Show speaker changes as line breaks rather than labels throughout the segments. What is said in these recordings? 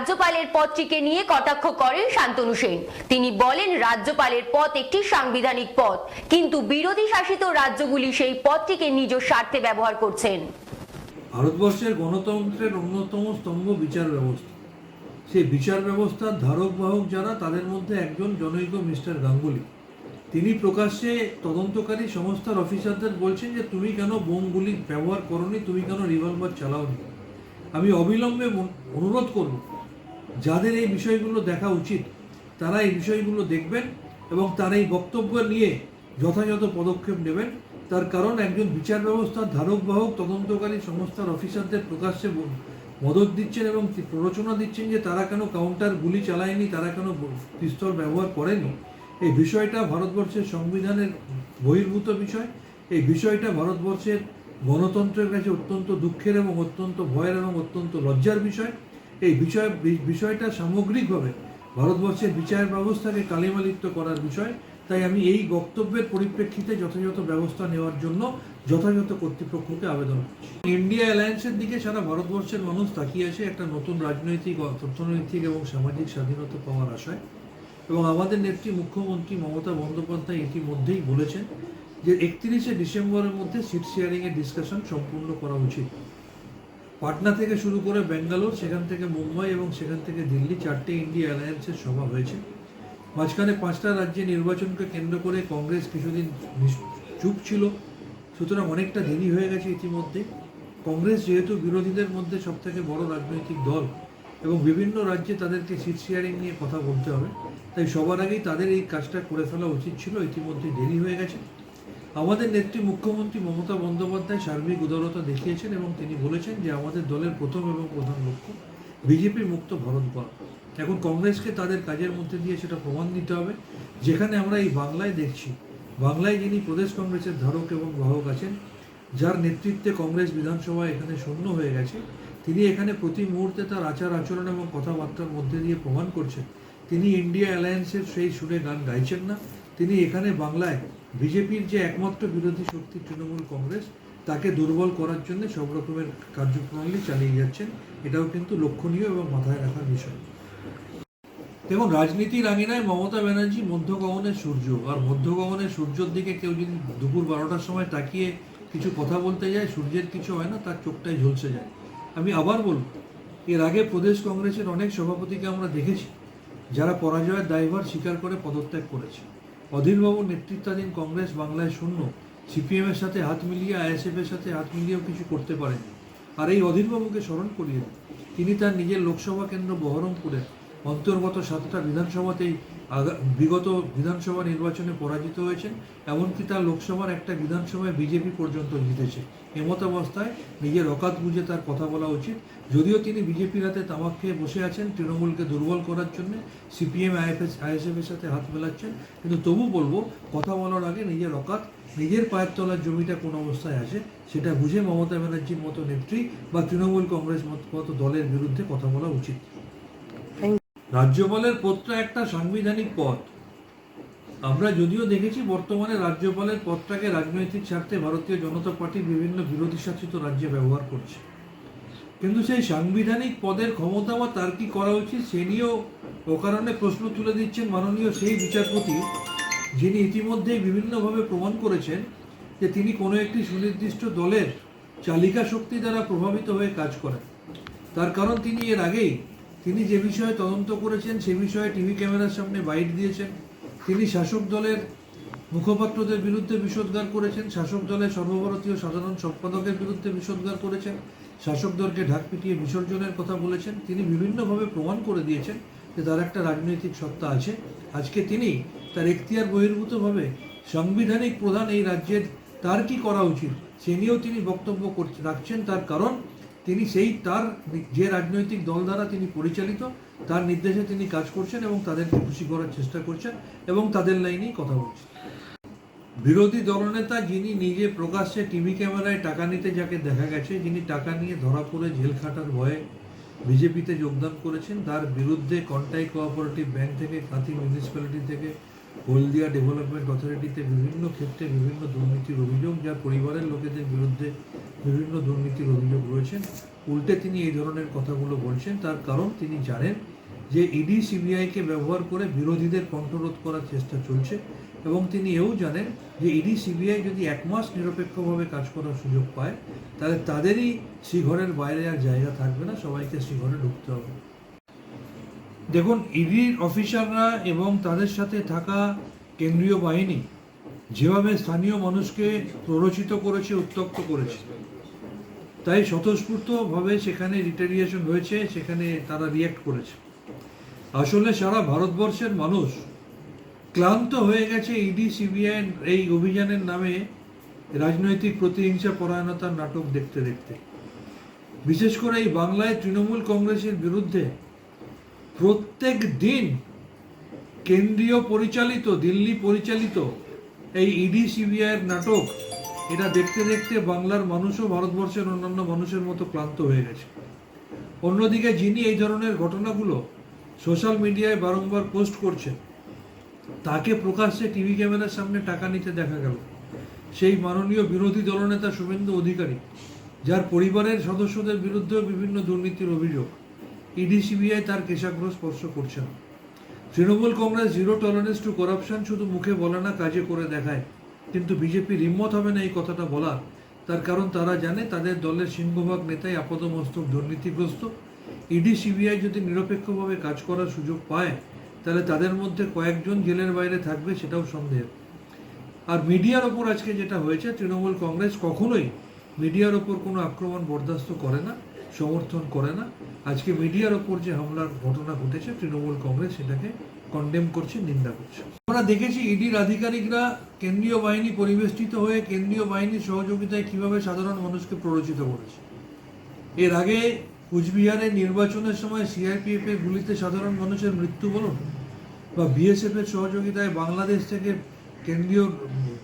রাজ্যপালের পদটিকে নিয়ে কটাক্ষ করেন শান্তনু সেন। তিনি বলেন, রাজ্যপালের পদ একটি সাংবিধানিক পদ, কিন্তু বিরোধী শাসিত রাজ্যগুলি সেই পদটিকে নিজ স্বার্থে ব্যবহার করছেন।
ভারতবর্ষের গণতন্ত্রের অন্যতম স্তম্ভ বিচার ব্যবস্থা। সেই বিচার ব্যবস্থার ধারক বাহক যারা, তাদের মধ্যে একজন জনৈক মিস্টার গাঙ্গুলি। তিনি প্রকাশ্যে তদন্তকারী সংস্থার অফিসারদের বলছেন যে, তুমি কেন বোমগুলি ব্যবহার করনি? তুমি কেন রিভলভার চালাওনি? আমি অবিলম্বে অনুরোধ করব যাদের এই বিষয়গুলো দেখা উচিত, তারা এই বিষয়গুলো দেখবেন এবং তার এই বক্তব্য নিয়ে যথাযথ পদক্ষেপ নেবেন। তার কারণ একজন বিচার ব্যবস্থার ধারক বাহক তদন্তকারী সংস্থার অফিসারদের প্রকাশ্যে মদত দিচ্ছেন এবং প্ররোচনা দিচ্ছেন যে তারা কেন কাউন্টার গুলি চালায়নি, তারা কেন পিস্তল ব্যবহার করেনি। এই বিষয়টা ভারতবর্ষের সংবিধানের বহির্ভূত বিষয়। এই বিষয়টা ভারতবর্ষের গণতন্ত্রের কাছে অত্যন্ত দুঃখের এবং অত্যন্ত ভয়ের এবং অত্যন্ত লজ্জার বিষয়। এই বিষয়, বিষয়টা সামগ্রিকভাবে ভারতবর্ষের বিচার ব্যবস্থাকে কালিমালিপ্ত করার বিষয়। তাই আমি এই বক্তব্যের পরিপ্রেক্ষিতে যথাযথ ব্যবস্থা নেওয়ার জন্য যথাযথ কর্তৃপক্ষকে আবেদন করছি। ইন্ডিয়া অ্যালায়েন্সের দিকে সারা ভারতবর্ষের মানুষ তাকিয়ে আছে একটা নতুন রাজনৈতিক, অর্থনৈতিক এবং সামাজিক স্বাধীনতা পাওয়ার আশায়। এবং আমাদের নেত্রী মুখ্যমন্ত্রী মমতা বন্দ্যোপাধ্যায় ইতিমধ্যেই বলেছেন যে একত্রিশে ডিসেম্বরের মধ্যে সিট শেয়ারিংয়ের ডিসকাশন সম্পূর্ণ করা উচিত। পাটনা থেকে শুরু করে ব্যাঙ্গালোর সেখান থেকে মুম্বাই এবং সেখান থেকে দিল্লি চারটে ইন্ডিয়া অ্যালায়েন্সের সভা হয়েছে। মাঝখানে পাঁচটা রাজ্যে নির্বাচনকে কেন্দ্র করে কংগ্রেস কিছুদিন চুপ ছিল। সুতরাং অনেকটা দেরি হয়ে গেছে ইতিমধ্যে। কংগ্রেস যেহেতু বিরোধীদের মধ্যে সবথেকে বড় রাজনৈতিক দল এবং বিভিন্ন রাজ্যে তাদেরকে সিট শেয়ারিং নিয়ে কথা বলতে হবে, তাই সবার আগেই তাদের এই কাজটা করে ফেলা উচিত ছিল। ইতিমধ্যে দেরি হয়ে গেছে। আমাদের নেত্রী মুখ্যমন্ত্রী মমতা বন্দ্যোপাধ্যায় সার্বিক উদারতা দেখিয়েছেন এবং তিনি বলেছেন যে আমাদের দলের প্রথম এবং প্রধান লক্ষ্য বিজেপির মুক্ত ভারত করা। এখন কংগ্রেসকে তাদের কাজের মধ্যে দিয়ে সেটা প্রমাণ দিতে হবে। যেখানে আমরা এই বাংলায় দেখছি, বাংলায় যিনি প্রদেশ কংগ্রেসের ধারক এবং বাহক আছেন, যার নেতৃত্বে কংগ্রেস বিধানসভা এখানে শূন্য হয়ে গেছে, তিনি এখানে প্রতি মুহূর্তে তার আচার আচরণ এবং কথাবার্তার মধ্যে দিয়ে প্রমাণ করছেন। তিনি ইন্ডিয়া অ্যালায়েন্সের সেই সুরে গান গাইছেন না। তিনি এখানে বাংলায় বিজেপির যে একমাত্র বিরোধী শক্তি তৃণমূল কংগ্রেস, তাকে দুর্বল করার জন্য সব রকমের কার্যপ্রণালী চালিয়ে যাচ্ছেন, এটাও কিন্তু লক্ষণীয় এবং মাথায় রাখার বিষয়। দেখুন, রাজনীতির আঙিনায় মমতা ব্যানার্জি মধ্যগগনের সূর্য, আর মধ্যগগনের সূর্যের দিকে কেউ যদি দুপুর বারোটার সময় তাকিয়ে কিছু কথা বলতে যায়, সূর্যের কিছু হয় না, তার চোখটাই ঝলসে যায়। আমি আবার বলব, এর আগে প্রদেশ কংগ্রেসের অনেক সভাপতিকে আমরা দেখেছি, যারা পরাজয়ের দায়ভার স্বীকার করে পদত্যাগ করেছে। অধীরবাবুর নেতৃত্বাধীন কংগ্রেস বাংলায় শূন্য। সিপিএমের সাথে হাত মিলিয়ে আইএসএফ এর সাথে হাত মিলিয়েও কিছু করতে পারেনি। আর এই অধীরবাবুকে স্মরণ করিয়ে তিনি তার নিজের লোকসভা কেন্দ্র বহরমপুরে অন্তর্গত সাতটা বিধানসভাতেই বিগত বিধানসভা নির্বাচনে পরাজিত হয়েছেন, এমনকি তার লোকসভার একটা বিধানসভায় বিজেপি পর্যন্ত জিতেছে। এমত অবস্থায় নিজের অকাত বুঝে তার কথা বলা উচিত। যদিও তিনি বিজেপির হাতে তামাক খেয়ে বসে আছেন তৃণমূলকে দুর্বল করার জন্য, সিপিএম, আইএফএস, আইএসএফ এর সাথে হাত মেলাচ্ছেন, কিন্তু তবু বলব, কথা বলার আগে নিজের অকাত, নিজের পায়ের তলার জমিটা কোন অবস্থায় আছে সেটা বুঝে মমতা ব্যানার্জির মতো নেত্রী বা তৃণমূল কংগ্রেস মতো দলের বিরুদ্ধে কথা বলা উচিত। রাজ্যপালের পদটা একটা সাংবিধানিক পদ। আমরা যদিও দেখেছি বর্তমানে রাজ্যপালের পদটাকে রাজনৈতিক স্বার্থে ভারতীয় জনতা পার্টি বিভিন্ন বিরোধী শাসিত রাজ্যে ব্যবহার করছে। কিন্তু সেই সাংবিধানিক পদের ক্ষমতা বা তার কি করা উচিত সে নিয়েও অকারণে প্রশ্ন তুলে দিচ্ছেন মাননীয় সেই বিচারপতি, যিনি ইতিমধ্যেই বিভিন্নভাবে প্রমাণ করেছেন যে তিনি কোনো একটি সুনির্দিষ্ট দলের চালিকা শক্তি দ্বারা প্রভাবিত হয়ে কাজ করেন। তার কারণ তিনি এর আগেই তিনি যে বিষয়ে তদন্ত করেছেন, সে বিষয়ে টিভি ক্যামেরার সামনে বাইট দিয়েছেন। তিনি শাসক দলের মুখপাত্রদের বিরুদ্ধে বিষোদ্গার করেছেন। শাসক দলের সর্বভারতীয় সাধারণ সম্পাদকের বিরুদ্ধে বিষোদ্গার করেছেন। শাসক দলকে ঢাক পিটিয়ে বিসর্জনের কথা বলেছেন। তিনি বিভিন্নভাবে প্রমাণ করে দিয়েছেন যে তার একটা রাজনৈতিক সত্তা আছে। আজকে তিনি তার এখতিয়ার বহির্ভূতভাবে সাংবিধানিক প্রধান এই রাজ্যের তার কি করা উচিত, সে নিয়েও তিনি বক্তব্য রাখছেন তার কারণ তিনি সেই তার যে রাজনৈতিক দল দ্বারা তিনি পরিচালিত, তার নির্দেশে তিনি কাজ করছেন এবং তাদেরকে খুশি করার চেষ্টা করছেন এবং তাদের লাইনেই কথা বলছেন। বিরোধী দলনেতা যিনি নিজে প্রকাশ্যে টিভি ক্যামেরায় টাকা নিতে যাকে দেখা গেছে, যিনি টাকা নিয়ে ধরা পড়ে জেল খাটার ভয়ে বিজেপিতে যোগদান করেছেন, তার বিরুদ্ধে কন্টাই কোঅপারেটিভ ব্যাংক থেকে, কাঁথি মিউনিসিপ্যালিটি থেকে হলদিয়া ডেভেলপমেন্ট অথরিটিতে বিভিন্ন ক্ষেত্রে বিভিন্ন দুর্নীতির অভিযোগ যার পরিবারের লোকেদের বিরুদ্ধে বিভিন্ন দুর্নীতির অভিযোগ রয়েছে। উল্টে তিনি এই ধরনের কথাগুলো বলছেন। তার কারণ তিনি জানেন যে ইডি সিবিআইকে ব্যবহার করে বিরোধীদের কণ্ঠরোধ করার চেষ্টা চলছে এবং তিনি এও জানেন যে ইডি সিবিআই যদি এক মাস নিরপেক্ষভাবে কাজ করার সুযোগ পায়, তাহলে তাদেরই শ্রীঘরের বাইরে আর জায়গা থাকবে না। সবাইকে শ্রীঘরে ঢুকতে হবে। দেখুন ইডির অফিসাররা এবং তাদের সাথে থাকা কেন্দ্রীয় বাহিনী যেভাবে স্থানীয় মানুষকে প্ররোচিত করেছে উত্তক্ত করেছে, তাই স্বতঃস্ফূর্তভাবে সেখানে রিটারিয়েশন হয়েছে সেখানে তারা রিয়্যাক্ট করেছে। আসলে সারা ভারতবর্ষের মানুষ ক্লান্ত হয়ে গেছে ইডি সিবিআই এই অভিযানের নামে রাজনৈতিক প্রতিহিংসা পরায়ণতার নাটক দেখতে দেখতে। বিশেষ করে এই বাংলায় তৃণমূল কংগ্রেসের বিরুদ্ধে প্রত্যেক দিন কেন্দ্রীয় পরিচালিত, দিল্লি পরিচালিত এই ইডি সিবিআইয়ের নাটক, এটা দেখতে দেখতে বাংলার মানুষও ভারতবর্ষের অন্যান্য মানুষের মতো ক্লান্ত হয়ে গেছে। অন্যদিকে যিনি এই ধরনের ঘটনাগুলো সোশ্যাল মিডিয়ায় বারংবার পোস্ট করছেন, তাকে প্রকাশ্যে টিভি ক্যামেরার সামনে টাকা নিতে দেখা গেল। সেই মাননীয় বিরোধী দলনেতা শুভেন্দু অধিকারী, যার পরিবারের সদস্যদের বিরুদ্ধেও বিভিন্ন দুর্নীতির অভিযোগ। ইডি সিবিআই তার কেশাগ্র স্পর্শ করছে না। Trinamool Congress zero tolerance to corruption শুধু মুখে বলে না, কাজে করে দেখায়। কিন্তু বিজেপির হিম্মত হবে না এই কথাটা বলা তার কারণ তারা জানে, তাদের দলের সিংহভাগ নেতাই আপাদমস্তক, দুর্নীতিগ্রস্ত। ইডি সিবিআই যদি নিরপেক্ষভাবে কাজ করার সুযোগ পায়, তাহলে তাদের মধ্যে কয়েকজন জেলের বাইরে থাকবে সেটাও সন্দেহ। আর মিডিয়ার ওপর আজকে যেটা হয়েছে, তৃণমূল কংগ্রেস কখনোই মিডিয়ার ওপর কোনো আক্রমণ বরদাস্ত করে না। সমর্থন করে না। আজকে মিডিয়ার ওপর যে হামলার ঘটনা ঘটেছে, তৃণমূল কংগ্রেস সেটাকে কন্ডেম করছে, নিন্দা করছে। আমরা দেখেছি ইডির আধিকারিকরা কেন্দ্রীয় বাহিনী পরিবেষ্টিত হয়ে কেন্দ্রীয় বাহিনীর সহযোগিতায় কীভাবে সাধারণ মানুষকে প্ররোচিত করেছে। এর আগে কুচবিহারে নির্বাচনের সময় সিআরপিএফ এর গুলিতে সাধারণ মানুষের মৃত্যু বলুন বা বিএসএফ এর সহযোগিতায় বাংলাদেশ থেকে কেন্দ্রীয়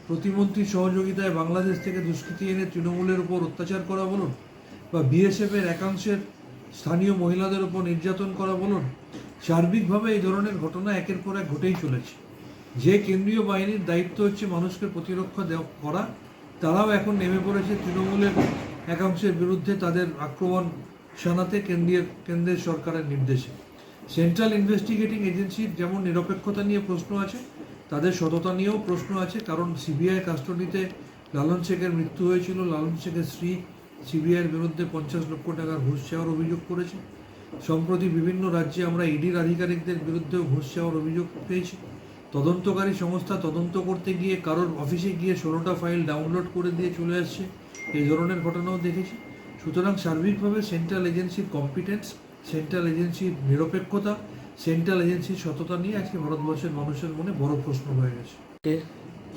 প্রতিমন্ত্রীর সহযোগিতায় বাংলাদেশ থেকে দুষ্কৃতী এনে তৃণমূলের উপর অত্যাচার করা বলুন বা বিএসএফ এর একাংশের স্থানীয় মহিলাদের উপর নির্যাতন করা বলুন, সার্বিকভাবে এই ধরনের ঘটনা একের পর এক ঘটেই চলেছে। যে কেন্দ্রীয় বাহিনীর দায়িত্ব হচ্ছে মানুষকে প্রতিরক্ষা করা, তারাও এখন নেমে পড়েছে তৃণমূলের একাংশের বিরুদ্ধে তাদের আক্রমণ শানাতে কেন্দ্রীয়, কেন্দ্রের সরকারের নির্দেশে। সেন্ট্রাল ইনভেস্টিগেটিং এজেন্সির যেমন নিরপেক্ষতা নিয়ে প্রশ্ন আছে, তাদের সততা নিয়েও প্রশ্ন আছে, কারণ সিবিআই কাস্টডিতে লালন শেখের মৃত্যু হয়েছিল, লালন শেখের স্ত্রী সিবিআইয়ের বিরুদ্ধে পঞ্চাশ লক্ষ টাকার ঘুষ চাওয়ার অভিযোগ করেছে। সম্প্রতি বিভিন্ন রাজ্যে আমরা ইডির আধিকারিকদের বিরুদ্ধেও ঘুষ চাওয়ার অভিযোগ পেয়েছি। তদন্তকারী সংস্থা তদন্ত করতে গিয়ে কারোর অফিসে গিয়ে ষোলোটা ফাইল ডাউনলোড করে দিয়ে চলে আসছে। এই ধরনের ঘটনাও দেখেছি। সুতরাং সার্বিকভাবে সেন্ট্রাল এজেন্সির কম্পিটেন্স সেন্ট্রাল এজেন্সির নিরপেক্ষতা, সেন্ট্রাল এজেন্সির সততা নিয়ে আজকে ভারতবর্ষের মানুষের মনে বড় প্রশ্ন হয়ে গেছে।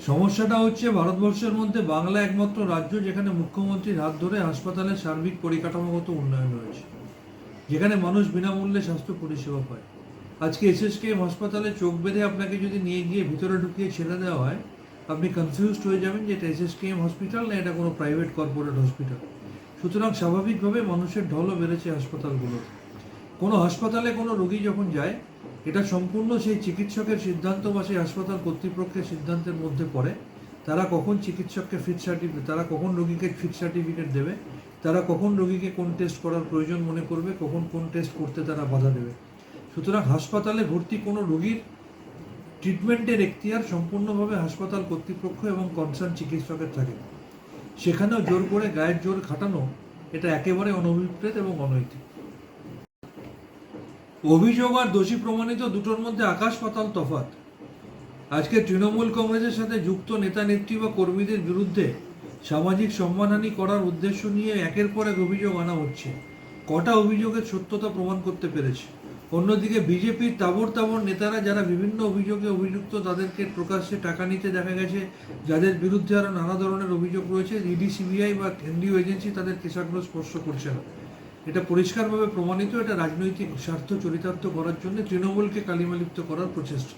সমস্যাটা হচ্ছে ভারতবর্ষের মধ্যে বাংলা একমাত্র রাজ্য যেখানে মুখ্যমন্ত্রীর হাত ধরে হাসপাতালের সার্বিক পরিকাঠামোগত উন্নয়ন হয়েছে, যেখানে মানুষ বিনামূল্যে স্বাস্থ্য পরিষেবা পায়। আজকে এসএসকেএম হাসপাতালে চোখ বেঁধে আপনাকে যদি নিয়ে গিয়ে ভিতরে ঢুকিয়ে ছেড়ে দেওয়া হয়, আপনি কনফিউজড হয়ে যাবেন যে এটা এসএসকেএম হসপিটাল না এটা কোনো প্রাইভেট কর্পোরেট হসপিটাল সুতরাং স্বাভাবিকভাবে মানুষের ঢলও বেড়েছে হাসপাতালগুলোতে। কোনো হাসপাতালে কোনো রোগী যখন যায় এটা সম্পূর্ণ সেই চিকিৎসকের সিদ্ধান্ত বা সেই হাসপাতাল কর্তৃপক্ষের সিদ্ধান্তের মধ্যে পড়ে। তারা কখন চিকিৎসককে ফিট সার্টিফিকেট তারা কখন রোগীকে ফিট সার্টিফিকেট দেবে, তারা কখন রোগীকে কোন টেস্ট করার প্রয়োজন মনে করবে, কখন কোন টেস্ট করতে তারা বাধা দেবে। সুতরাং হাসপাতালে ভর্তি কোনো রোগীর ট্রিটমেন্টের এখতিয়ার সম্পূর্ণভাবে হাসপাতাল কর্তৃপক্ষ এবং কনসার্ন চিকিৎসকের থাকে। সেখানেও জোর করে গায়ের জোর খাটানো এটা একেবারে অনভিপ্রেত এবং অনৈতিক। অভিযোগ আর দোষী প্রমাণিত দুটোর মধ্যে আকাশ পাতাল তফাৎ। আজকে তৃণমূল কংগ্রেসের সাথে যুক্ত নেতা নেত্রী বা কর্মীদের বিরুদ্ধে সামাজিক সম্মানহানি করার উদ্দেশ্য নিয়ে একের পর এক অভিযোগ আনা হচ্ছে। কটা অভিযোগের সত্যতা প্রমাণ করতে পেরেছে। অন্যদিকে বিজেপির তাবর তাবর নেতারা যারা বিভিন্ন অভিযোগে অভিযুক্ত, তাদেরকে প্রকাশ্যে টাকা নিতে দেখা গেছে। যাদের বিরুদ্ধে আরও নানা ধরনের অভিযোগ রয়েছে, ইডি, সিবিআই বা কেন্দ্রীয় এজেন্সি তাদের কেশাগ্র স্পর্শ করছে না। এটা পরিষ্কারভাবে প্রমাণিত এটা রাজনৈতিক স্বার্থ চরিতার্থ করার জন্য তৃণমূলকে কালিমালিপ্ত করার প্রচেষ্টা।